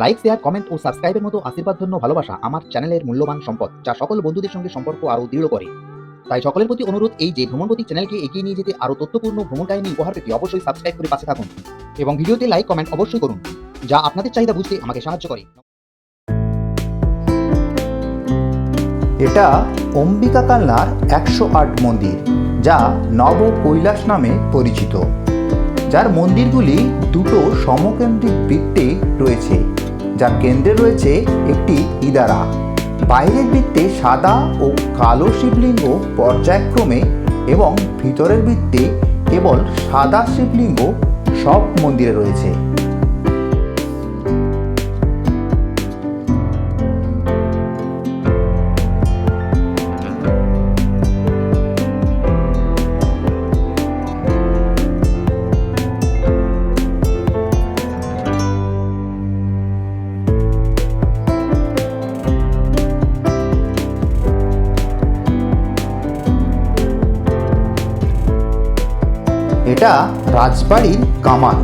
Like share comment ও সাবস্ক্রাইবের মতো আশীর্বাদ ধন্য ভালোবাসা আমার চ্যানেলের মূল্যবান সম্পদ, যা সকল বন্ধুদের সঙ্গে সম্পর্ক আরও দৃঢ় করে। তাই সকলের প্রতি অনুরোধ, এই যে ভ্রমণপতি চ্যানেলকে এগিয়ে নিয়ে যেতে আরও তথ্যপূর্ণ ভ্রমণ কাহিনী উপহার পেতে অবশ্যই সাবস্ক্রাইব করে পাশে থাকুন। এবং ভিডিওতে লাইক কমেন্ট অবশ্যই করুন, যা আপনাদের চাহিদা বুঝতে আমাকে সাহায্য করে। এটা অম্বিকা কালনার একশো আট মন্দির, যা নব কৈলাস নামে পরিচিত। যার মন্দিরগুলি দুটো সমকেন্দ্রিক বৃত্তে রয়েছে। যার কেন্দ্রে রয়েছে একটি ইদারা। বাইরের বৃত্তে সাদা ও কালো শিবলিঙ্গ পর্যায়ক্রমে এবং ভিতরের বৃত্তে কেবল সাদা শিবলিঙ্গ সব মন্দিরে রয়েছে। এটা রাজবাড়ির কামান।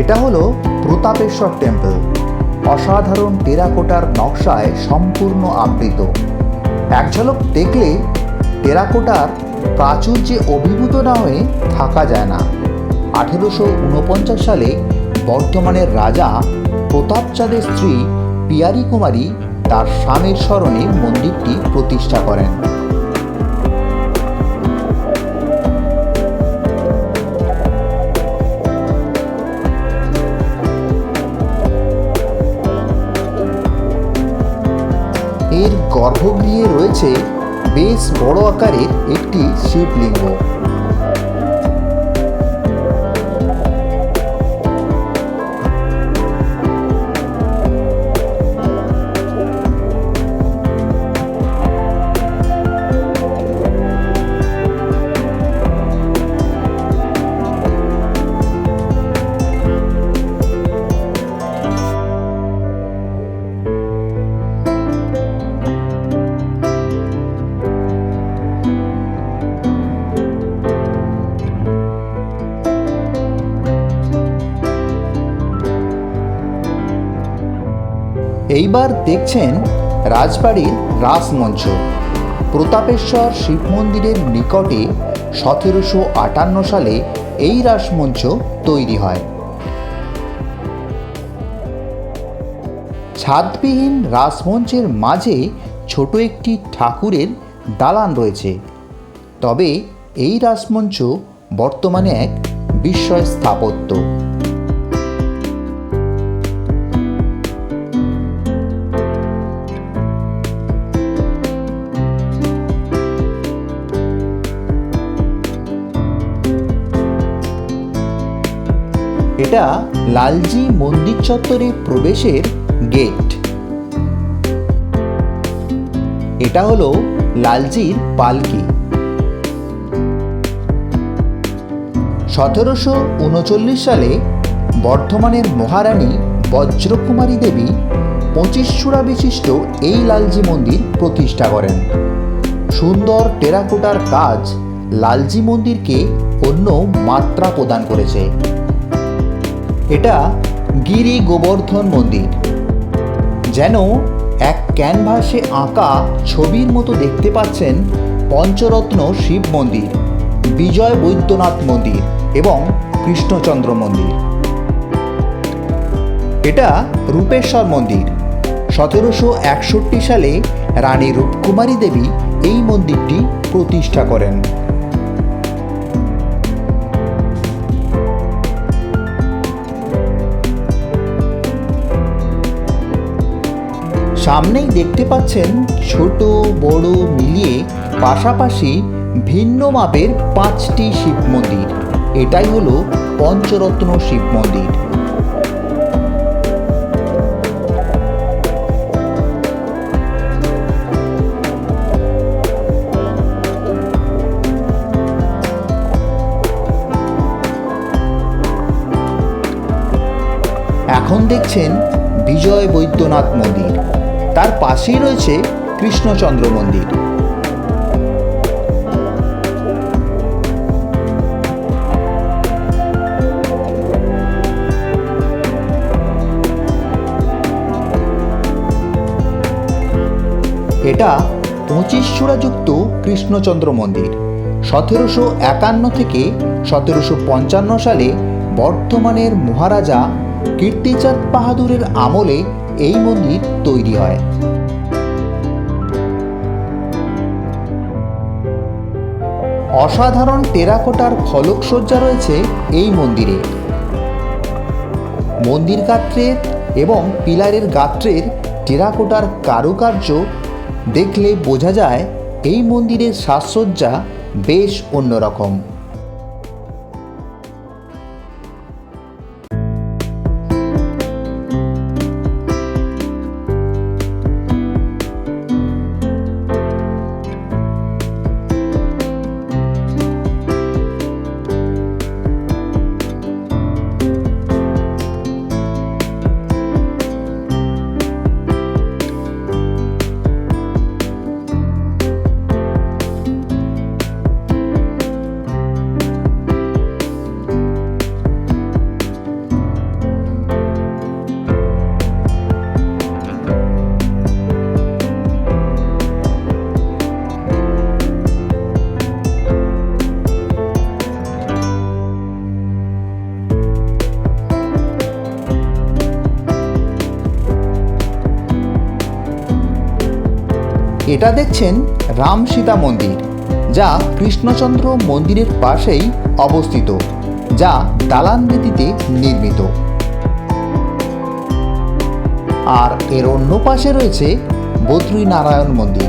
এটা হলো প্রতাপেশ্বর টেম্পল। অসাধারণ টেরাকোটার নকশায় সম্পূর্ণ আবৃত। এক ঝলক দেখলে টেরাকোটার প্রাচুর্যে অভিভূত না হয়ে থাকা যায় না। আঠেরোশো উনপঞ্চাশ সালে বর্ধমানের রাজা প্রতাপচাঁদের স্ত্রী পিয়ারি কুমারী তার স্বামীর স্মরণে মন্দিরটি প্রতিষ্ঠা করেন। এর গর্ভগৃহে রয়েছে বেশ বড় আকারের একটি শিবলিঙ্গ। এইবার দেখছেন রাজবাড়ির রাসমঞ্চ প্রতাপেশ্বর শিব মন্দিরের নিকটে সতেরোশো আটান্ন সালে এই রাসমঞ্চ তৈরি হয়। ছাদবিহীন রাসমঞ্চের মাঝে ছোট একটি ঠাকুরের দালান রয়েছে। তবে এই রাসমঞ্চ বর্তমানে এক বিস্ময় স্থাপত্য এটা লালজি মন্দির চত্বরে প্রবেশের গেট। এটা হলো লালজির পালকি। সতেরোশো উনচল্লিশ সালে বর্ধমানের মহারানী বজ্রকুমারী দেবী পঁচিশ চূড়া বিশিষ্ট এই লালজি মন্দির প্রতিষ্ঠা করেন। সুন্দর টেরাকোটার কাজ লালজি মন্দিরকে অন্য মাত্রা প্রদান করেছে। এটা গিরি গোবর্ধন মন্দির, যেন এক ক্যানভাসে আঁকা ছবির মতো দেখতে পাচ্ছেন পঞ্চরত্ন শিব মন্দির, বিজয় বৈদ্যনাথ মন্দির এবং কৃষ্ণচন্দ্র মন্দির। এটা রূপেশ্বর মন্দির, সতেরোশো একষট্টি সালে রানী রূপকুমারী দেবী এই মন্দিরটি প্রতিষ্ঠা করেন। সামনেই দেখতে পাচ্ছেন ছোট, বড় মিলিয়ে পাশাপাশি ভিন্ন মাপের পাঁচটি শিব মন্দির। এটাই হলো পঞ্চরত্ন শিব মন্দির। এখন দেখছেন বিজয় বৈদ্যনাথ মন্দির। তার পাশেই রয়েছে কৃষ্ণচন্দ্র মন্দির। এটা পঁচিশ চূড়াযুক্ত কৃষ্ণচন্দ্র মন্দির। সতেরোশো একান্ন থেকে সতেরোশো পঞ্চান্ন সালে বর্ধমানের মহারাজা কীর্তিচাঁদ বাহাদুরের আমলে এই মন্দির তৈরি হয়। অসাধারণ টেরাকোটার ফলকসজ্জা রয়েছে এই মন্দিরে। মন্দির গাত্রের এবং পিলারের গাত্রের টেরাকোটার কারুকার্য দেখলে বোঝা যায় এই মন্দিরের সাজসজ্জা বেশ অন্যরকম। এটা দেখছেন রাম সীতা মন্দির, যা কৃষ্ণচন্দ্র মন্দিরের পাশেই অবস্থিত, যা দালান রীতিতে নির্মিত। আর এর অন্য পাশে রয়েছে বদ্রীনারায়ণ মন্দির।